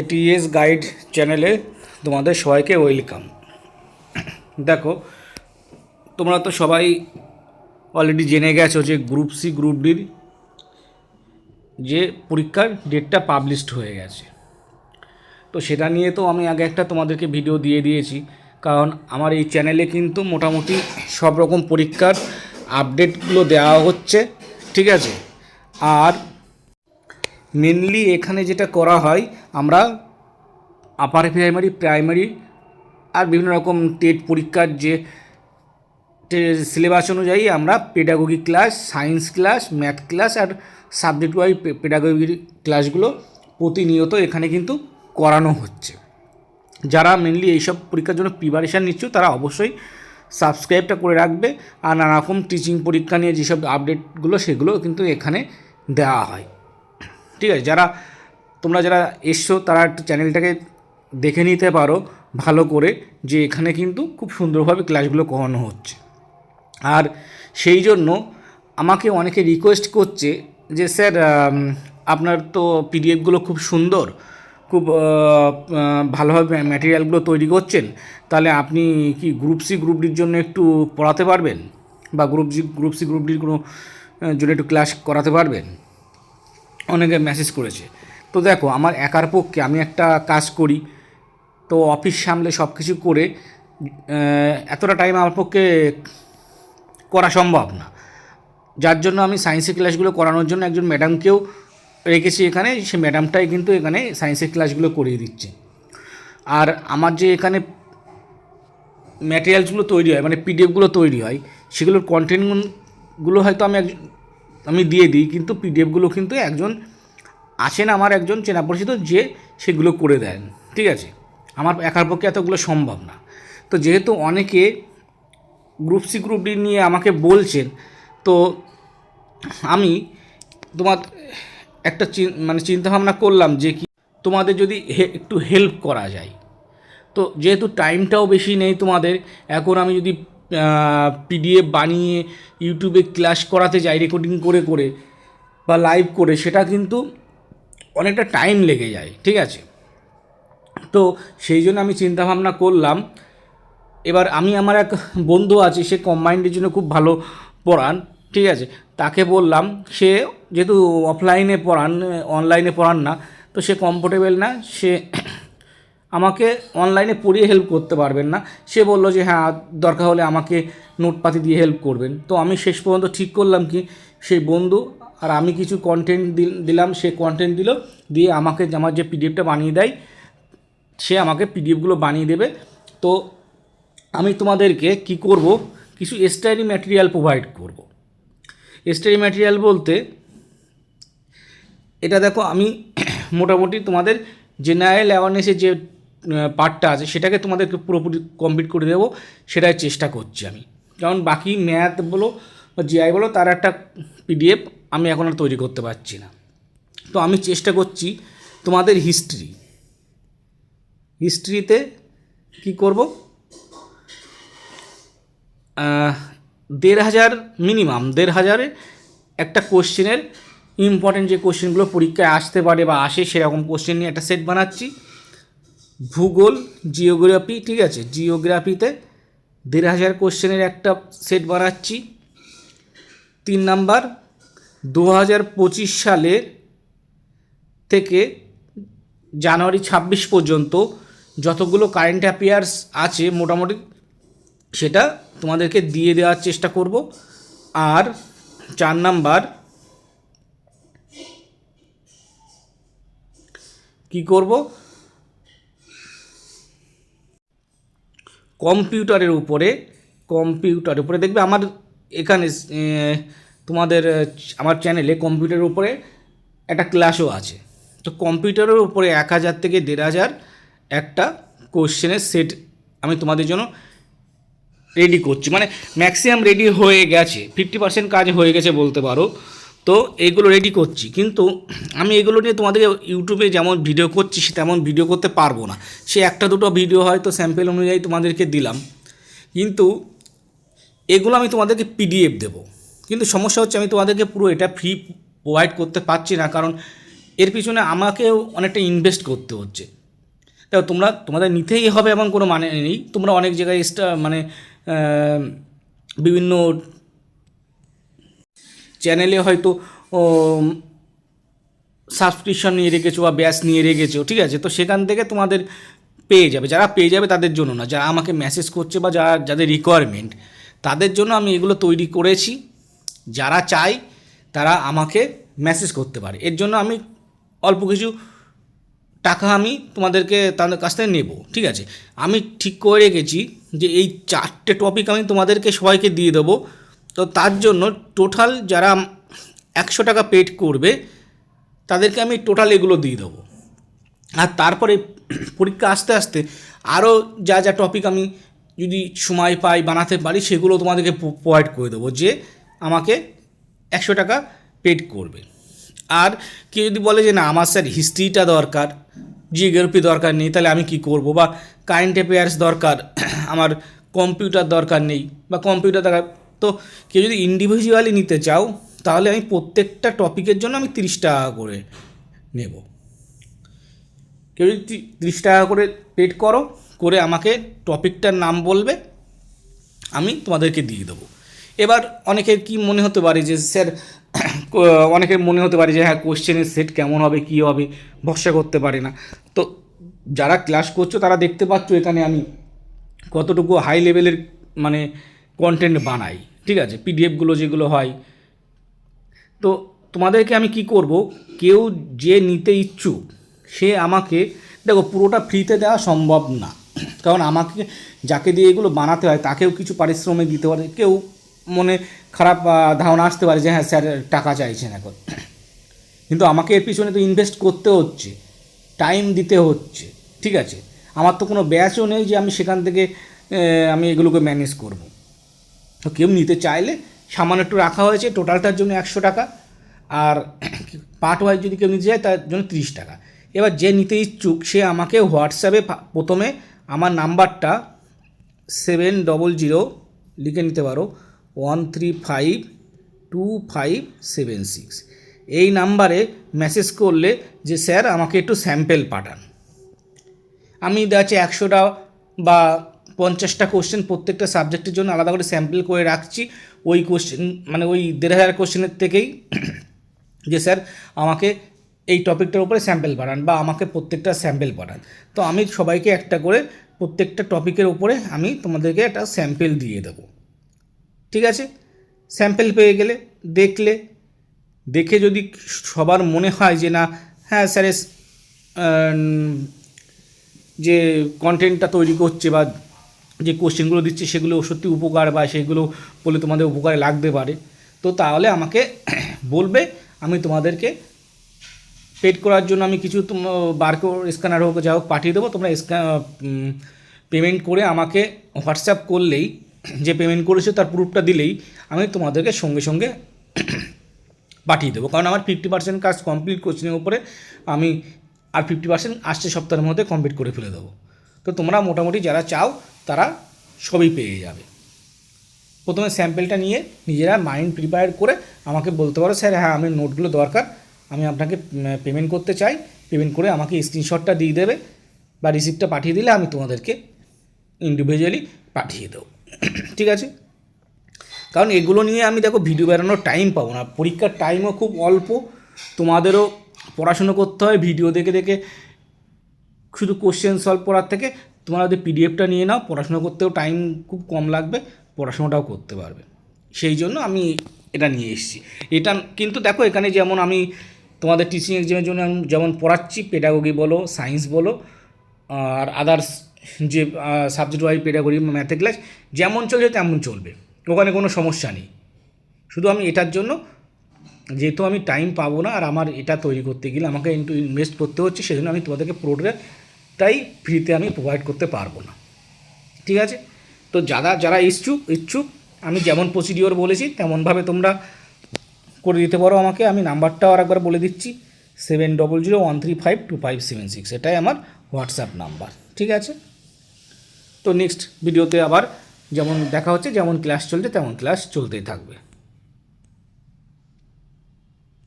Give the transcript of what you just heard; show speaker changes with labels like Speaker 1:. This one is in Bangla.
Speaker 1: এটিএস গাইড চ্যানেলে তোমাদের সবাইকে ওয়েলকাম দেখো, তোমরা তো সবাই অলরেডি জেনে গেছো যে গ্রুপ সি গ্রুপ ডির যে পরীক্ষার ডেটটা পাবলিশড হয়ে গেছে। তো সেটা নিয়ে তো আমি আগে একটা তোমাদেরকে ভিডিও দিয়ে দিয়েছি, কারণ আমার এই চ্যানেলে কিন্তু মোটামুটি সব রকম পরীক্ষার আপডেটগুলো দেওয়া হচ্ছে, ঠিক আছে? আর মেনলি এখানে যেটা করা হয়, আমরা আপার প্রাইমারি প্রাইমারি আর বিভিন্ন রকম টেট পরীক্ষার যে সিলেবাস অনুযায়ী আমরা pedagogy class science class math class আর সাবজেক্ট ওয়াইজ পেডাগোগি ক্লাসগুলো প্রতিনিয়ত এখানে কিন্তু করানো হচ্ছে। যারা মেনলি এইসব পরীক্ষার জন্য প্রিপারেশান নিচ্ছ, তারা অবশ্যই সাবস্ক্রাইবটা করে রাখবে আর নানা রকম টিচিং পরীক্ষা নিয়ে যেসব আপডেটগুলো সেগুলো কিন্তু এখানে দেওয়া হয়। ঠিক আছে, যারা তোমরা যারা এসছো তারা চ্যানেলটাকে দেখে নিতে পারো ভালো করে যে এখানে কিন্তু খুব সুন্দরভাবে ক্লাসগুলো করানো হচ্ছে। আর সেই জন্য আমাকে অনেকে রিকোয়েস্ট করছে যে, স্যার আপনার তো পিডিএফগুলো খুব সুন্দর, খুব ভালোভাবে ম্যাটেরিয়ালগুলো তৈরি করছেন, তাহলে আপনি কি গ্রুপ সি গ্রুপ ডির জন্য একটু পড়াতে পারবেন? বা group C group C group ডির কোনো জন্য একটু ক্লাস করাতে পারবেন? অনেকে মেসেজ করেছে। তো দেখো, আমার একার পক্ষে আমি একটা কাজ করি, তো অফিস সামলে সব কিছু করে এতটা টাইম আমার পক্ষে করা সম্ভব না। যার জন্য আমি সায়েন্সের ক্লাসগুলো করানোর জন্য একজন ম্যাডামকেও রেখেছি এখানে, সে ম্যাডামটাই কিন্তু এখানে সায়েন্সের ক্লাসগুলো করিয়ে দিচ্ছে। আর আমার যে এখানে ম্যাটেরিয়ালসগুলো তৈরি হয় মানে পিডিএফগুলো তৈরি হয়, সেগুলোর কন্টেন্টগুলো হয়তো আমি আমি দিয়ে দিই, কিন্তু পিডিএফগুলো কিন্তু একজন আছেন আমার একজন চেনা পরিচিত যে সেগুলো করে দেন, ঠিক আছে? আমার একার পক্ষে এতগুলো সম্ভব না। তো যেহেতু অনেকে গ্রুপ সি গ্রুপ ডি নিয়ে আমাকে বলছেন, তো আমি তোমার একটা মানে চিন্তাভাবনা করলাম যে কি তোমাদের যদি একটু হেল্প করা যায়। তো যেহেতু টাইমটাও বেশি নেই তোমাদের, এখন আমি যদি পিডিএফ বানিয়ে ইউটিউবে ক্লাস করাতে যাই রেকর্ডিং করে করে বা লাইভ করে, সেটা কিন্তু অনেকটা টাইম লেগে যায়, ঠিক আছে? তো সেই জন্য আমি চিন্তাভাবনা করলাম। এবার আমি আমার এক বন্ধু আছে, সে কম্বাইন্ডের জন্য খুব ভালো পড়ান, ঠিক আছে? তাকে বললাম, সে যেহেতু অফলাইনে পড়ান অনলাইনে পড়ান না, তো সে কমফোর্টেবল না, সে আমাকে অনলাইনে পড়িয়ে হেল্প করতে পারবেন না। সে বলল যে হ্যাঁ দরকার হলে আমাকে নোটপাতি দিয়ে হেল্প করবেন। তো আমি শেষ পর্যন্ত ঠিক করলাম কি, সেই বন্ধু আর আমি কিছু কন্টেন্ট দিলাম, সে কন্টেন্ট দিল, দিয়ে আমাকে আমার যে পিডিএফটা বানিয়ে দেয়, সে আমাকে পিডিএফগুলো বানিয়ে দেবে। তো আমি তোমাদেরকে কি করব, কিছু স্টাডি ম্যাটেরিয়াল প্রোভাইড করব। স্টাডি ম্যাটেরিয়াল বলতে, এটা দেখো, আমি মোটামুটি তোমাদের জেনারেল অ্যাওয়ারনেসের যে পার্টটা আছে, সেটাকে তোমাদেরকে পুরোপুরি কমপ্লিট করে দেবো, সেটাই চেষ্টা করছি আমি। কারণ বাকি ম্যাথ বলো বা জিআই বলো, তার একটা পিডিএফ আমি এখন আর তৈরি করতে পারছি না। তো আমি চেষ্টা করছি তোমাদের হিস্ট্রি হিস্ট্রিতে কি করব? দেড় হাজার মিনিমাম দেড় হাজারে একটা কোশ্চেনের ইম্পর্টেন্ট যে কোশ্চেনগুলো পরীক্ষায় আসতে পারে বা আসে, সেরকম কোশ্চেন নিয়ে একটা সেট বানাচ্ছি। ভূগোল, জিওগ্রাফি, ঠিক আছে? জিওগ্রাফিতে দেড় হাজার কোশ্চেনের একটা সেট বানাচ্ছি। তিন নাম্বার দু হাজার পঁচিশ সালের থেকে জানুয়ারি ছাব্বিশ পর্যন্ত যতগুলো কারেন্ট অ্যাফেয়ার্স আছে মোটামুটি সেটা তোমাদেরকে দিয়ে দেওয়ার চেষ্টা করব। আর চার নাম্বার, কি করব? কম্পিউটারের উপরে কম্পিউটারের উপরে। দেখবে আমার এখানে তোমাদের আমার চ্যানেলে কম্পিউটারের উপরে একটা ক্লাসও আছে। তো কম্পিউটারের উপরে এক হাজার থেকে দেড় হাজার একটা কোশ্চেনের সেট আমি তোমাদের জন্য রেডি করছি। মানে ম্যাক্সিমাম রেডি হয়ে গেছে। ফিফটি পার্সেন্ট কাজ হয়ে গেছে বলতে পারো। তো এগুলো রেডি করছি। কিন্তু আমি এগুলো নিয়ে তোমাদেরকে ইউটিউবে যেমন ভিডিও করছি, সে তেমন ভিডিও করতে পারব না। সে একটা দুটো ভিডিও হয়তো স্যাম্পেল অনুযায়ী তোমাদেরকে দিলাম। কিন্তু এগুলো আমি তোমাদেরকে পিডিএফ দেবো। কিন্তু সমস্যা হচ্ছে আমি তোমাদেরকে পুরো এটা ফ্রি প্রোভাইড করতে পারছি না, কারণ এর পিছনে আমাকেও অনেকটা ইনভেস্ট করতে হচ্ছে। দেখো, তোমরা, তোমাদের নিতেই হবে এমন কোনো মানে নেই। তোমরা অনেক জায়গায় এক্সট্রা মানে বিভিন্ন চ্যানেলে হয়তো সাবস্ক্রিপশন নিয়ে রেখেছো বা ব্যাস নিয়ে রেখেছো, ঠিক আছে? তো সেখান থেকে তোমাদের পেয়ে যাবে। যারা পেয়ে যাবে তাদের জন্য না, যারা আমাকে মেসেজ করছে বা যারা, যাদের রিকোয়ারমেন্ট তাদের জন্য আমি এগুলো তৈরি করেছি। যারা চাই তারা আমাকে মেসেজ করতে পারে। এর জন্য আমি অল্প কিছু টাকা আমি তোমাদেরকে তাদের কাছ থেকে নেব, ঠিক আছে? আমি ঠিক করে রেখেছি যে এই চারটে টপিক আমি তোমাদেরকে সবাইকে দিয়ে দেবো। তো তার জন্য টোটাল যারা একশো টাকা পেড করবে, তাদেরকে আমি টোটাল এগুলো দিয়ে দেবো। আর তারপরে পরীক্ষা আস্তে আস্তে আরও যা যা টপিক আমি যদি সময় পাই, বানাতে পারি, সেগুলো তোমাদেরকে প্রোভাইড করে দেবো যে আমাকে একশো টাকা পেড করবে। আর কেউ যদি বলে যে না, আমার স্যার হিস্ট্রিটা দরকার জিওগ্রাফি দরকার নেই, তাহলে আমি কি করব? বা কারেন্ট অ্যাফেয়ার্স দরকার, আমার কম্পিউটার দরকার নেই, বা কম্পিউটার দরকার তো কেউ যদি ইন্ডিভিজুয়ালি নিতে চাও, তাহলে আমি প্রত্যেকটা টপিকের জন্য আমি তিরিশ টাকা করে নেব। কেউ যদি তিরিশ টাকা করে পেড করো, করে আমাকে টপিকটার নাম বলবে, আমি তোমাদেরকে দিয়ে দেবো। এবার অনেকের কি মনে হতে পারে যে, স্যার, অনেকের মনে হতে পারে যে হ্যাঁ কোশ্চেনের সেট কেমন হবে, কী হবে, ভরসা করতে পারে না। তো যারা ক্লাস করছ, তারা দেখতে পাচ্ছ এখানে আমি কতটুকু হাই লেভেলের মানে কন্টেন্ট বানাই, ঠিক আছে? পিডিএফগুলো যেগুলো হয়। তো তোমাদেরকে আমি কি করব? কেউ যে নিতে ইচ্ছুক, সে আমাকে, দেখো, পুরোটা ফ্রিতে দেওয়া সম্ভব না। কারণ আমাকে যাকে দিয়ে এগুলো বানাতে হয়, তাকেও কিছু পারিশ্রমিক দিতে পারে। কেউ মনে খারাপ ধারণা আসতে পারে যে হ্যাঁ স্যার, টাকা চাইছেন এখন। কিন্তু আমাকে এর পিছনে তো ইনভেস্ট করতে হচ্ছে টাইম দিতে হচ্ছে, ঠিক আছে? আমার তো কোনো ব্যাচও নেই যে আমি সেখান থেকে আমি এগুলোকে ম্যানেজ করব। তো কেউ নিতে চাইলে সামান্য একটু রাখা হয়েছে, টোটালটার জন্য একশো টাকা। আর পার্ট ওয়াইজ যদি কেউ নিতে যায় তার জন্য তিরিশ টাকা। এবার যে নিতে ইচ্ছুক, সে আমাকে হোয়াটসঅ্যাপে প্রথমে আমার নাম্বারটা সেভেন ডবল জিরো লিখে নিতে পারো। One three five two five seven six এই নাম্বারে মেসেজ করলে যে, স্যার, আমাকে একটু স্যাম্পেল পাঠান। আমি দেখা যাচ্ছে একশোটা বা পঞ্চাশটা কোশ্চেন প্রত্যেকটা সাবজেক্টের জন্য আলাদা করে স্যাম্পল করে রাখছি। ওই কোশ্চেন মানে ওই দেড় হাজার কোশ্চেনের থেকেই যে স্যার আমাকে এই টপিকটার উপরে স্যাম্পল পাঠান বা আমাকে প্রত্যেকটা স্যাম্পল পাঠান তো আমি সবাইকে একটা করে প্রত্যেকটা টপিকের উপরে আমি তোমাদেরকে একটা স্যাম্পল দিয়ে দেবো। ঠিক আছে? স্যাম্পল পেয়ে গেলে দেখলে দেখে যদি সবার মনে হয় যে না হ্যাঁ স্যার এস- আম, যে কন্টেন্টটা তৈরি করছে বা যে কোশ্চেনগুলো দিচ্ছে সেগুলো সত্যি উপকার বা সেগুলো বলে তোমাদের উপকারে লাগতে পারে। তো তাহলে আমাকে বলবে, আমি তোমাদেরকে পেড করার জন্য আমি কিছু বারকোড স্ক্যানার হোক, যা হোক পাঠিয়ে দেবো। তোমরা স্ক্যান পেমেন্ট করে আমাকে হোয়াটসঅ্যাপ করলেই, যে পেমেন্ট করেছ তার প্রুফটা দিলেই আমি তোমাদেরকে সঙ্গে সঙ্গে পাঠিয়ে দেবো। কারণ আমার ফিফটি পার্সেন্ট কাজ কমপ্লিট কোচিংয়ের উপরে আমি আর ফিফটি পার্সেন্ট আসছে সপ্তাহের মধ্যে কমপ্লিট করে ফেলে দেবো। তো তোমরা মোটামুটি যারা চাও, তারা সবই পেয়ে যাবে। প্রথমে স্যাম্পেলটা নিয়ে নিজেরা মাইন্ড প্রিপেয়ার করে আমাকে বলতে পারো, স্যার হ্যাঁ আমি নোটগুলো দরকার। আমি আপনাকে পেমেন্ট করতে চাই। পেমেন্ট করে আমাকে স্ক্রিনশটটা দিয়ে দেবে বা রিসিপ্টটা পাঠিয়ে দিলে আমি তোমাদেরকে ইন্ডিভিজুয়ালি পাঠিয়ে দেবো। ঠিক আছে? কারণ এগুলো নিয়ে আমি দেখো ভিডিও বেরোনোর টাইম পাবো না। পরীক্ষার টাইমও খুব অল্প। তোমাদেরও পড়াশুনো করতে হয় ভিডিও দেখে দেখে শুধু কোশ্চেন সলভ করার থেকে তোমরা যদি পিডিএফটা নিয়ে নাও, পড়াশোনা করতেও টাইম খুব কম লাগবে, পড়াশোনাটাও করতে পারবে। সেই জন্য আমি এটা নিয়ে এসেছি। এটা কিন্তু দেখো এখানে যেমন আমি তোমাদের টিচিং এক্সামের জন্য আমি যেমন পড়াচ্ছি পেডাগোগি বলো সায়েন্স বলো আর আদার্স যে সাবজেক্ট ওয়াইজ পেডাগোগি ম্যাথে ক্লাস যেমন চলছে তেমন চলবে। ওখানে কোনো সমস্যা নেই। শুধু আমি এটার জন্য, যেহেতু আমি টাইম পাবো না, আর আমার এটা তৈরি করতে গেলে আমাকে একটু ইনভেস্ট করতে হচ্ছে, সেজন্য আমি তোমাদেরকে পুরোটা তাই ফ্রিতে আমি প্রোভাইড করতে পারব না। ঠিক আছে? তো যারা যারা ইচ্ছুক ইচ্ছুক, আমি যেমন প্রসিডিওর বলেছি, তেমনভাবে তোমরা করে দিতে পারো আমাকে। আমি নাম্বারটাও আর একবার বলে দিচ্ছি seven double zero one three five two five seven six এটাই আমার হোয়াটসঅ্যাপ নাম্বার। ঠিক আছে? তো নেক্সট ভিডিওতে আবার যেমন দেখা হচ্ছে, যেমন ক্লাস চলছে, তেমন ক্লাস চলতেই থাকবে।